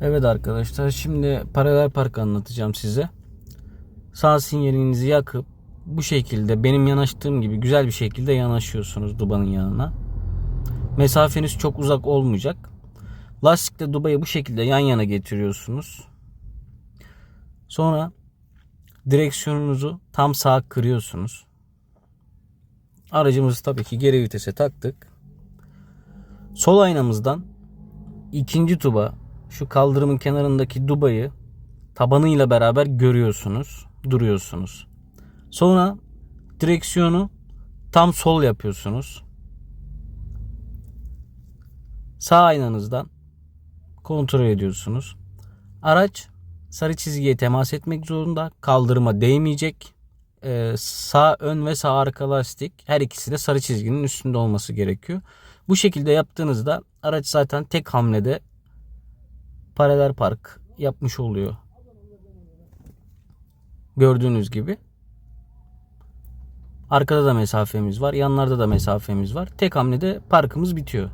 Evet arkadaşlar şimdi paralel park anlatacağım size. Sağ sinyalinizi yakıp bu şekilde benim yanaştığım gibi güzel bir şekilde yanaşıyorsunuz dubanın yanına. Mesafeniz çok uzak olmayacak. Lastikle dubayı bu şekilde yan yana getiriyorsunuz. Sonra direksiyonunuzu tam sağa kırıyorsunuz. Aracımızı tabii ki geri vitese taktık. Sol aynamızdan ikinci tuba şu kaldırımın kenarındaki dubayı tabanıyla beraber görüyorsunuz, duruyorsunuz. Sonra direksiyonu tam sol yapıyorsunuz. Sağ aynanızdan kontrol ediyorsunuz. Araç sarı çizgiye temas etmek zorunda. Kaldırıma değmeyecek. Ee, sağ ön ve sağ arka lastik her ikisi de sarı çizginin üstünde olması gerekiyor. Bu şekilde yaptığınızda araç zaten tek hamlede paralel park yapmış oluyor. Gördüğünüz gibi. Arkada da mesafemiz var. Yanlarda da mesafemiz var. Tek hamlede parkımız bitiyor.